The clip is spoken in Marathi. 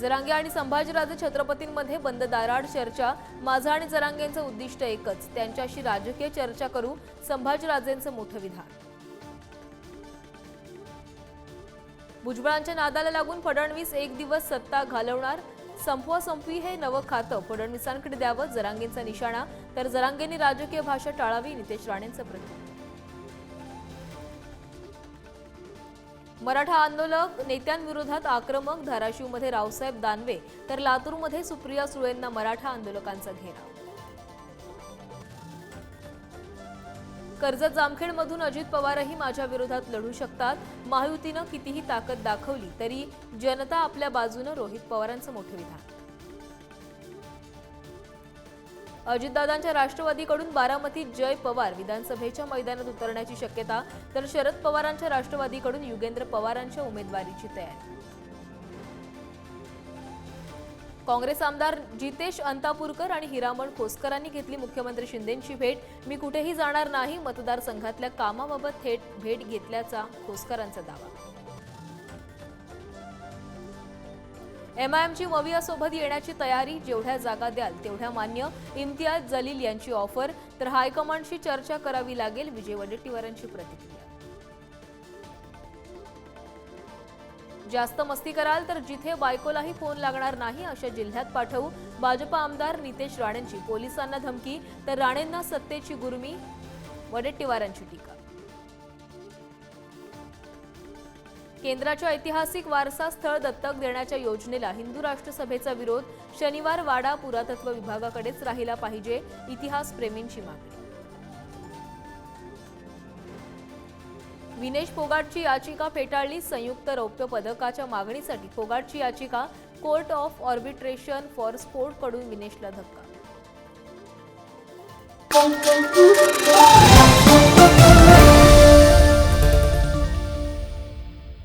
जरांगे आणि संभाजीराजे छत्रपतींमध्ये बंद दाराड चर्चा. माझा आणि जरांगेंचं उद्दिष्ट एकच त्यांच्याशी राजकीय चर्चा करू संभाजीराजेंचं मोठं विधान. भुजबळांच्या नादाला लागून फडणवीस एक दिवस सत्ता घालवणार. संपवासंपवी हे नवं खातं. फडणवीसांकडे द्यावं जरांगेंचा निशाणा. तर जरांगेंनी राजकीय भाषा टाळावी नितेश राणेंचं प्रति मराठा आंदोलक नेत्यांविरोधात आक्रमक धाराशिवमध्ये रावसाहेब दानवे तर लातूरमध्ये सुप्रिया सुळेंना मराठा आंदोलकांचा घेराव कर्जत जामखेडमधून अजित पवारही माझ्या विरोधात लढू शकतात. महायुतीनं कितीही ताकद दाखवली तरी जनता आपल्या बाजूनं रोहित पवारांचं मोठं विधान. अजितदादांच्या राष्ट्रवादीकडून बारामतीत जय पवार विधानसभेच्या मैदानात उतरण्याची शक्यता तर शरद पवारांच्या राष्ट्रवादीकडून युगेंद्र पवारांच्या उमेदवारीची तयारी. काँग्रेस आमदार जितेश अंतापूरकर आणि हिरामण खोसकरांनी घेतली मुख्यमंत्री शिंदेंची भेट. मी कुठेही जाणार नाही मतदारसंघातल्या कामाबाबत थेट भेट घेतल्याचा खोसकरांचा दावा. एमआयएमची मवियासोबत येण्याची तयारी जेवढ्या जागा द्याल तेवढ्या मान्य इम्तियाज जलील यांची ऑफर तर हायकमांडशी चर्चा करावी लागेल विजय वडेट्टीवारांची प्रतिक्रिया. जास्त मस्ती कराल तर जिथे बायकोलाही फोन लागणार नाही अशा जिल्ह्यात पाठवू. भाजपा आमदार नितेश राणेंची पोलिसांना धमकी तर राणेंना सत्तेची गुरमी. वडेट्टीवारांची टीका. केंद्राच्या ऐतिहासिक वारसा स्थळ दत्तक देण्याच्या योजनेला हिंदू राष्ट्र सभेचा विरोध शनिवार वाडा पुरातत्व विभागाकडेच राहिला पाहिजे इतिहास प्रेमींची मागणी. विनेश फोगाटची याचिका फेटाळली संयुक्त रौप्य पदकाच्या मागणीसाठी फोगाटची याचिका कोर्ट ऑफ ऑर्बिट्रेशन फॉर स्पोर्टकडून विनेशला धक्का.